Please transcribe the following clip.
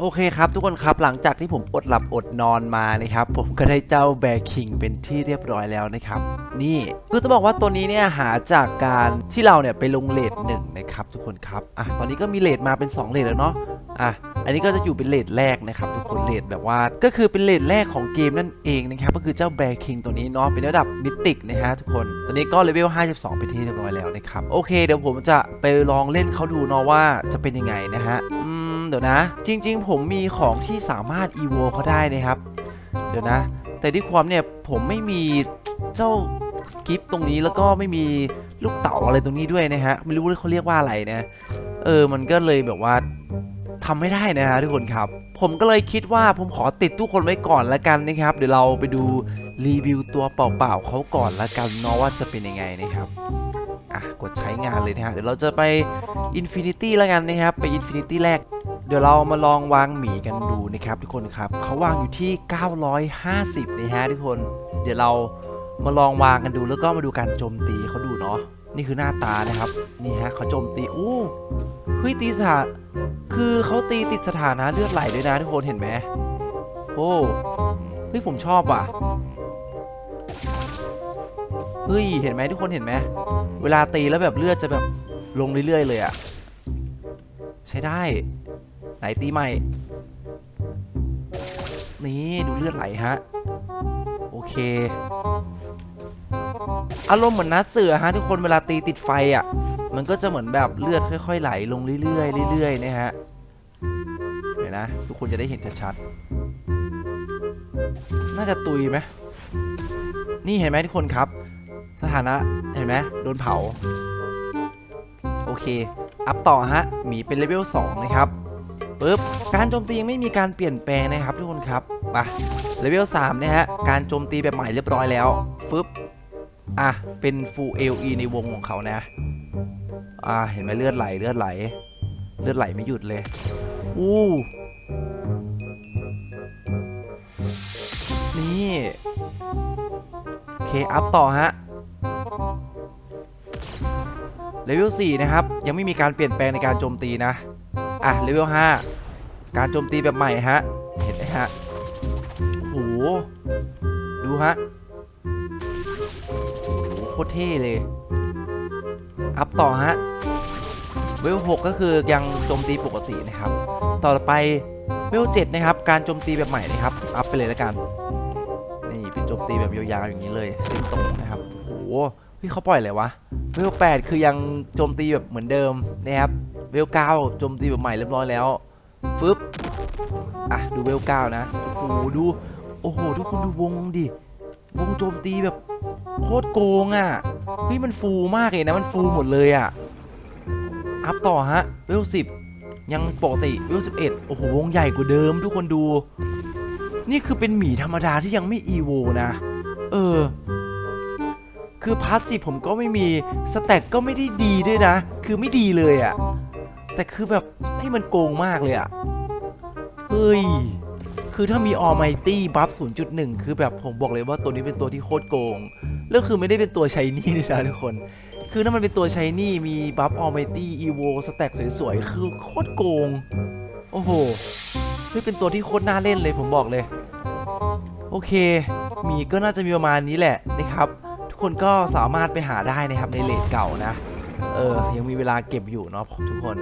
โอเคครับทุกคนครับหลังจากที่ผมอดหลับอดนอนมานะครับผมก็ได้เจ้าแบคิงเป็นที่เรียบร้อยแล้วนะครับ นี่คือจะบอกว่าตัวนี้เนี่ยหาจากการที่เราเนี่ยไปลงเลทหนึ่งนะครับทุกคนครับอะตอนนี้ก็มีเลทมาเป็น 2เลทแล้วเนาะอะอันนี้ก็จะอยู่เป็นเลทแรกนะครับทุกคนเลทแบบว่าก็คือเป็นเลทแรกของเกมนั่นเองนะครับก็คือเจ้าแบคิงตัวนี้เนาะเป็นระดับมิติกนะฮะทุกคนตอนนี้ก็เลเวล52เป็นที่เรียบร้อยแล้วนะครับโอเคเดี๋ยวผมจะไปลองเล่นเขาดูเนาะว่าจะเป็นยังไงนะฮะ เดี๋ยวนะ จริง ๆ ผมมีของที่สามารถ e v o เขาได้นะครับ เดี๋ยวนะ แต่ที่ความเนี่ยผมไม่มีเจ้ากิฟต์ตรงนี้แล้วก็ไม่มีลูกเต๋าอะไรตรงนี้ด้วยนะฮะ ไม่รู้เขาเรียกว่าอะไรนะ เออ มันก็เลยแบบว่าทำไม่ได้นะฮะทุกคนครับ ผมก็เลยคิดว่าผมขอติดทุกคนไว้ก่อนละกันนะครับ เดี๋ยวเราไปดูรีวิวตัวเปล่าๆเขาก่อนละกันเนาะว่าจะเป็นยังไงนะครับอะกดใช้งานเลยนะฮะเดี๋ยวเราจะไป Infinity แล้วกันนะครับ ไป Infinity แรก เดี๋ยวเรามาลองวางหมีกันดูนะครับทุกคนครับเขาวางอยู่ที่ 950นะฮะทุกคน เดี๋ยวเรามาลองวางกันดูแล้วก็มาดูการโจมตีเขาดูเนาะนี่คือหน้าตานะครับนี่ฮะเขาโจมตีอู้เฮ้ยตีสถานคือเขาตีติดสถานะเลือดไหลด้วยนะทุกคนเห็นไหมโอ้เฮ้ยผมชอบว่ะเฮ้ยเห็นไหมทุกคนเห็นไหมเวลาตีแล้วแบบเลือดจะแบบลงเรื่อยๆเลยอะใช้ได้ ไหนตีใหม่ นี่ดูเลือดไหลฮะ โอเค อารมณ์เหมือนนัดเสือฮะทุกคนเวลาตีติดไฟอะ มันก็จะเหมือนแบบเลือดค่อย ๆ ไหลลงเรื่อยๆเรื่อยๆนะฮะเดี๋ยวนะ ทุกคนจะได้เห็นชัดๆ น่าจะตุยไหมนี่เห็นไหมทุกคนครับ สถานะเห็นไหมโดนเผา โอเค อัพต่อฮะ หมีเป็นเลเวล2นะครับ ปึ๊บการโจมตียังไม่มีการเปลี่ยนแปลงนะครับทุกคนครับไปเลเวล3นะฮะการโจมตีแบบใหม่เรียบร้อยแล้วฟึบอะเป็น full LE ในวงของเขานะอ่าเห็นไหมเลือดไหลเลือดไหล เลือดไหลไม่หยุดเลยอู้นี่เคอัพต่อฮะเลเวล4นะครับ ยังไม่มีการเปลี่ยนแปลงในการโจมตีนะ อะเลเวล5 การโจมตีแบบใหม่ฮะ เห็นไหมฮะโหดูฮะโหโคตรเท่เลย อัพต่อฮะ เวล6ก็คือยังโจมตีปกตินะครับ ต่อไปเวล7นะครับ การโจมตีแบบใหม่นะครับ อัพไปเลยแล้วกัน นี่เป็นโจมตีแบบยาวๆอย่างนี้เลยเส้นตรงนะครับ โอ้โหเฮ้ยเขาปล่อยอะไรวะ เวล8คือยังโจมตีแบบเหมือนเดิมนะครับ เวล9โจมตีแบบใหม่เรียบร้อยแล้ว ฟึบอะดูเวล9นะโอ้โหดู โอ้โห ทุกคนดูวงดิ วงโจมตีแบบโคตรโกงอะ เฮ้ยมันฟูมากเลยนะ มันฟูหมดเลยอะ อัพต่อฮะ เวล10ยังปกติเวล11โอ้โห วงใหญ่กว่าเดิม ทุกคนดู นี่คือเป็นหมีธรรมดาที่ยังไม่อีโวนะ เออ คือพาสซีฟผมก็ไม่มี สแต็กก็ไม่ได้ดีด้วยนะ คือไม่ดีเลยอะ่ะ แต่คือแบบให้มันโกงมากเลยอะเฮ้ย คือถ้ามี Almighty บัฟ0.1 คือแบบผมบอกเลยว่าตัวนี้เป็นตัวที่โคตรโกง แล้วคือไม่ได้เป็นตัวใช้นี่ด้วยนะทุกคน คือถ้ามันเป็นตัวใช้นี่มีบัฟ Almighty Evo สแต็กสวยๆ คือโคตรโกง โอ้โหเฮ้ยเป็นตัวที่โคตรน่าเล่นเลยผมบอกเลย โอเค มีก็น่าจะมีประมาณนี้แหละนะครับ ทุกคนก็สามารถไปหาได้นะครับในเลทเก่านะ เออยังมีเวลาเก็บอยู่เนาะทุกคน